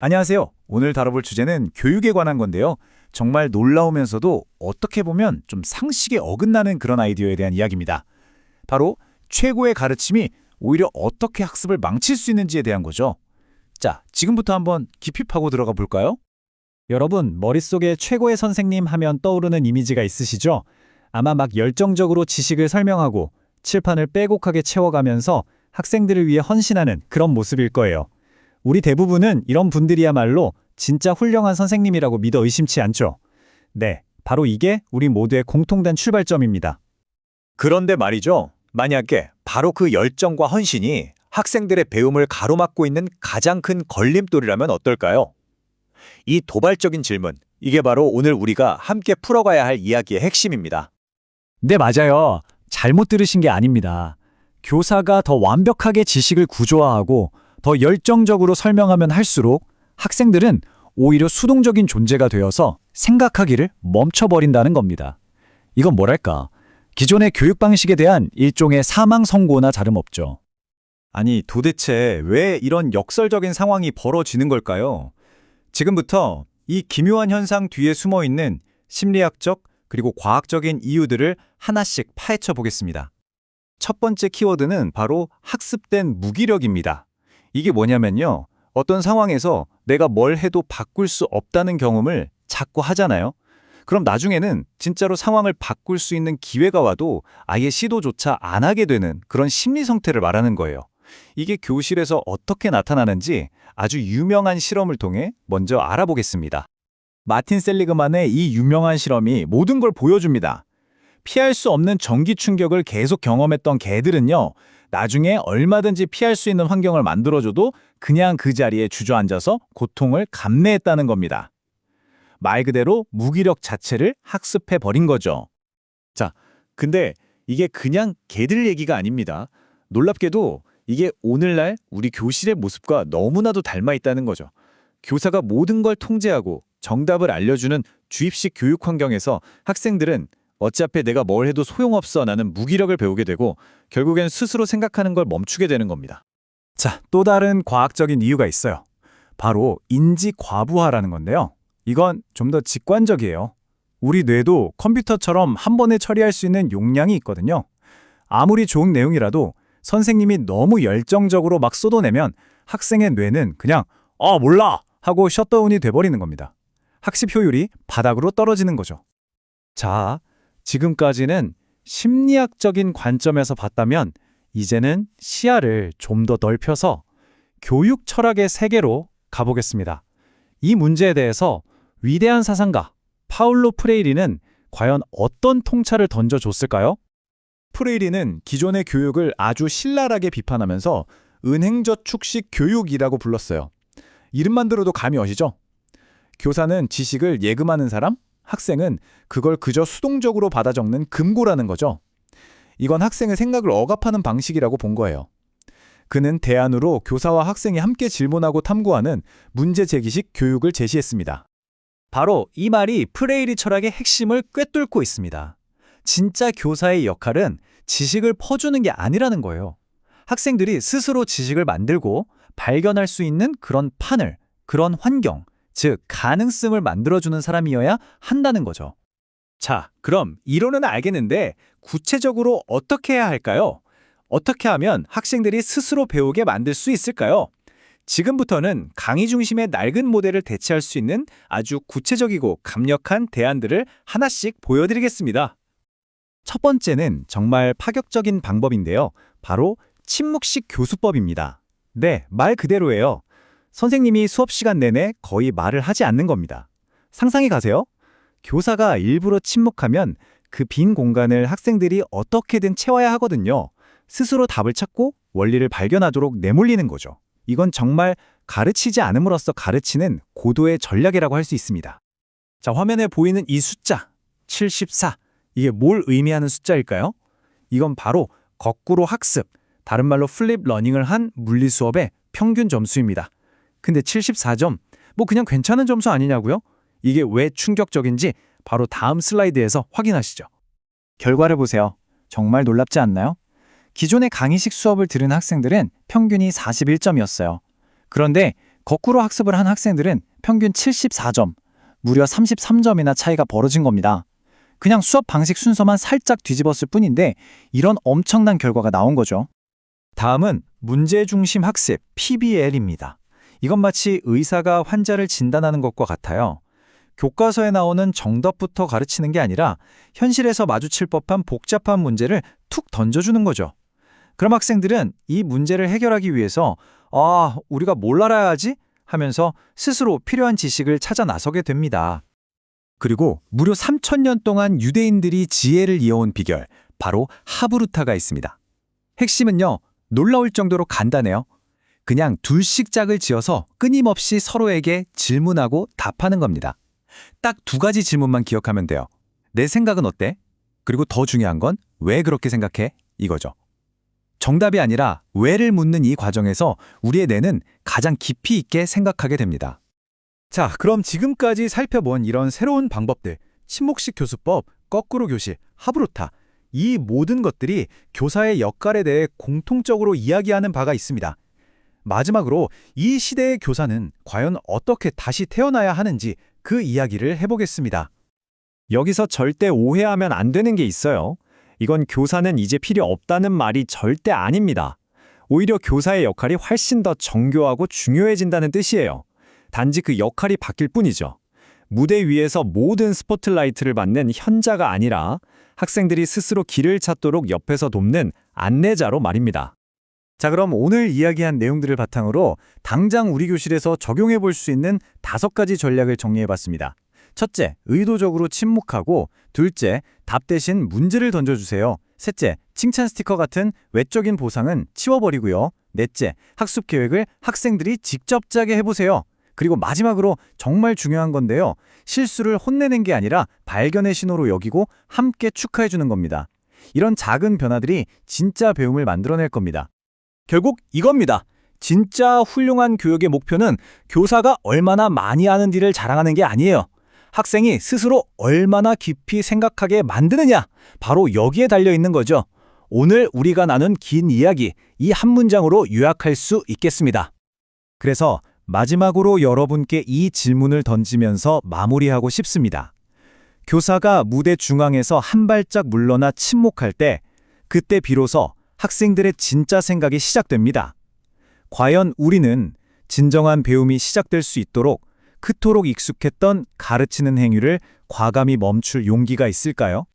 안녕하세요. 오늘 다뤄볼 주제는 교육에 관한 건데요. 정말 놀라우면서도 어떻게 보면 좀 상식에 어긋나는 그런 아이디어에 대한 이야기입니다. 바로 최고의 가르침이 오히려 어떻게 학습을 망칠 수 있는지에 대한 거죠. 자, 지금부터 한번 깊이 파고 들어가 볼까요? 여러분, 머릿속에 최고의 선생님 하면 떠오르는 이미지가 있으시죠? 아마 막 열정적으로 지식을 설명하고 칠판을 빼곡하게 채워가면서 학생들을 위해 헌신하는 그런 모습일 거예요. 우리 대부분은 이런 분들이야말로 진짜 훌륭한 선생님이라고 믿어 의심치 않죠. 네, 바로 이게 우리 모두의 공통된 출발점입니다. 그런데 말이죠. 만약에 바로 그 열정과 헌신이 학생들의 배움을 가로막고 있는 가장 큰 걸림돌이라면 어떨까요? 이 도발적인 질문, 이게 바로 오늘 우리가 함께 풀어가야 할 이야기의 핵심입니다. 네, 맞아요. 잘못 들으신 게 아닙니다. 교사가 더 완벽하게 지식을 구조화하고 더 열정적으로 설명하면 할수록 학생들은 오히려 수동적인 존재가 되어서 생각하기를 멈춰버린다는 겁니다. 이건 뭐랄까, 기존의 교육 방식에 대한 일종의 사망 선고나 다름없죠. 아니, 도대체 왜 이런 역설적인 상황이 벌어지는 걸까요? 지금부터 이 기묘한 현상 뒤에 숨어 있는 심리학적 그리고 과학적인 이유들을 하나씩 파헤쳐 보겠습니다. 첫 번째 키워드는 바로 학습된 무기력입니다. 이게 뭐냐면요. 어떤 상황에서 내가 뭘 해도 바꿀 수 없다는 경험을 자꾸 하잖아요. 그럼 나중에는 진짜로 상황을 바꿀 수 있는 기회가 와도 아예 시도조차 안 하게 되는 그런 심리 상태를 말하는 거예요. 이게 교실에서 어떻게 나타나는지 아주 유명한 실험을 통해 먼저 알아보겠습니다. 마틴 셀리그만의 이 유명한 실험이 모든 걸 보여줍니다. 피할 수 없는 전기 충격을 계속 경험했던 개들은요, 나중에 얼마든지 피할 수 있는 환경을 만들어줘도 그냥 그 자리에 주저앉아서 고통을 감내했다는 겁니다. 말 그대로 무기력 자체를 학습해 버린 거죠. 자, 근데 이게 그냥 개들 얘기가 아닙니다. 놀랍게도 이게 오늘날 우리 교실의 모습과 너무나도 닮아 있다는 거죠. 교사가 모든 걸 통제하고 정답을 알려주는 주입식 교육 환경에서 학생들은 어차피 내가 뭘 해도 소용없어 나는 무기력을 배우게 되고 결국엔 스스로 생각하는 걸 멈추게 되는 겁니다. 자, 또 다른 과학적인 이유가 있어요. 바로 인지 과부하라는 건데요. 이건 좀 더 직관적이에요. 우리 뇌도 컴퓨터처럼 한 번에 처리할 수 있는 용량이 있거든요. 아무리 좋은 내용이라도 선생님이 너무 열정적으로 막 쏟아내면 학생의 뇌는 그냥 아 몰라 하고 셧다운이 돼버리는 겁니다. 학습 효율이 바닥으로 떨어지는 거죠. 자, 지금까지는 심리학적인 관점에서 봤다면 이제는 시야를 좀 더 넓혀서 교육 철학의 세계로 가보겠습니다. 이 문제에 대해서 위대한 사상가 파울로 프레이리는 과연 어떤 통찰을 던져줬을까요? 프레이리는 기존의 교육을 아주 신랄하게 비판하면서 은행저축식 교육이라고 불렀어요. 이름만 들어도 감이 오시죠? 교사는 지식을 예금하는 사람, 학생은 그걸 그저 수동적으로 받아 적는 금고라는 거죠. 이건 학생의 생각을 억압하는 방식이라고 본 거예요. 그는 대안으로 교사와 학생이 함께 질문하고 탐구하는 문제 제기식 교육을 제시했습니다. 바로 이 말이 프레이리 철학의 핵심을 꿰뚫고 있습니다. 진짜 교사의 역할은 지식을 퍼주는 게 아니라는 거예요. 학생들이 스스로 지식을 만들고 발견할 수 있는 그런 판을, 그런 환경, 즉 가능성을 만들어주는 사람이어야 한다는 거죠. 자, 그럼 이론은 알겠는데 구체적으로 어떻게 해야 할까요? 어떻게 하면 학생들이 스스로 배우게 만들 수 있을까요? 지금부터는 강의 중심의 낡은 모델을 대체할 수 있는 아주 구체적이고 강력한 대안들을 하나씩 보여드리겠습니다. 첫 번째는 정말 파격적인 방법인데요. 바로 침묵식 교수법입니다. 네, 말 그대로예요. 선생님이 수업 시간 내내 거의 말을 하지 않는 겁니다. 상상해 가세요. 교사가 일부러 침묵하면 그 빈 공간을 학생들이 어떻게든 채워야 하거든요. 스스로 답을 찾고 원리를 발견하도록 내몰리는 거죠. 이건 정말 가르치지 않음으로써 가르치는 고도의 전략이라고 할 수 있습니다. 자, 화면에 보이는 이 숫자, 74. 이게 뭘 의미하는 숫자일까요? 이건 바로 거꾸로 학습, 다른 말로 플립 러닝을 한 물리 수업의 평균 점수입니다. 근데 74점, 뭐 그냥 괜찮은 점수 아니냐고요? 이게 왜 충격적인지 바로 다음 슬라이드에서 확인하시죠. 결과를 보세요. 정말 놀랍지 않나요? 기존의 강의식 수업을 들은 학생들은 평균이 41점이었어요. 그런데 거꾸로 학습을 한 학생들은 평균 74점, 무려 33점이나 차이가 벌어진 겁니다. 그냥 수업 방식 순서만 살짝 뒤집었을 뿐인데 이런 엄청난 결과가 나온 거죠. 다음은 문제 중심 학습 PBL입니다. 이건 마치 의사가 환자를 진단하는 것과 같아요. 교과서에 나오는 정답부터 가르치는 게 아니라 현실에서 마주칠 법한 복잡한 문제를 툭 던져주는 거죠. 그럼 학생들은 이 문제를 해결하기 위해서 아, 우리가 뭘 알아야 하지? 하면서 스스로 필요한 지식을 찾아 나서게 됩니다. 그리고 무려 3천년 동안 유대인들이 지혜를 이어온 비결, 바로 하브루타가 있습니다. 핵심은요, 놀라울 정도로 간단해요. 그냥 둘씩 짝을 지어서 끊임없이 서로에게 질문하고 답하는 겁니다. 딱 두 가지 질문만 기억하면 돼요. 내 생각은 어때? 그리고 더 중요한 건 왜 그렇게 생각해? 이거죠. 정답이 아니라 왜를 묻는 이 과정에서 우리의 뇌는 가장 깊이 있게 생각하게 됩니다. 자, 그럼 지금까지 살펴본 이런 새로운 방법들, 침묵식 교수법, 거꾸로 교실, 하브루타, 이 모든 것들이 교사의 역할에 대해 공통적으로 이야기하는 바가 있습니다. 마지막으로 이 시대의 교사는 과연 어떻게 다시 태어나야 하는지 그 이야기를 해보겠습니다. 여기서 절대 오해하면 안 되는 게 있어요. 이건 교사는 이제 필요 없다는 말이 절대 아닙니다. 오히려 교사의 역할이 훨씬 더 정교하고 중요해진다는 뜻이에요. 단지 그 역할이 바뀔 뿐이죠. 무대 위에서 모든 스포트라이트를 받는 현자가 아니라 학생들이 스스로 길을 찾도록 옆에서 돕는 안내자로 말입니다. 자, 그럼 오늘 이야기한 내용들을 바탕으로 당장 우리 교실에서 적용해 볼 수 있는 다섯 가지 전략을 정리해 봤습니다. 첫째, 의도적으로 침묵하고, 둘째, 답 대신 문제를 던져주세요. 셋째, 칭찬 스티커 같은 외적인 보상은 치워버리고요. 넷째, 학습 계획을 학생들이 직접 짜게 해보세요. 그리고 마지막으로 정말 중요한 건데요. 실수를 혼내는 게 아니라 발견의 신호로 여기고 함께 축하해주는 겁니다. 이런 작은 변화들이 진짜 배움을 만들어낼 겁니다. 결국 이겁니다. 진짜 훌륭한 교육의 목표는 교사가 얼마나 많이 아는지를 자랑하는 게 아니에요. 학생이 스스로 얼마나 깊이 생각하게 만드느냐, 바로 여기에 달려 있는 거죠. 오늘 우리가 나눈 긴 이야기, 이 한 문장으로 요약할 수 있겠습니다. 그래서 마지막으로 여러분께 이 질문을 던지면서 마무리하고 싶습니다. 교사가 무대 중앙에서 한 발짝 물러나 침묵할 때, 그때 비로소 학생들의 진짜 생각이 시작됩니다. 과연 우리는 진정한 배움이 시작될 수 있도록 그토록 익숙했던 가르치는 행위를 과감히 멈출 용기가 있을까요?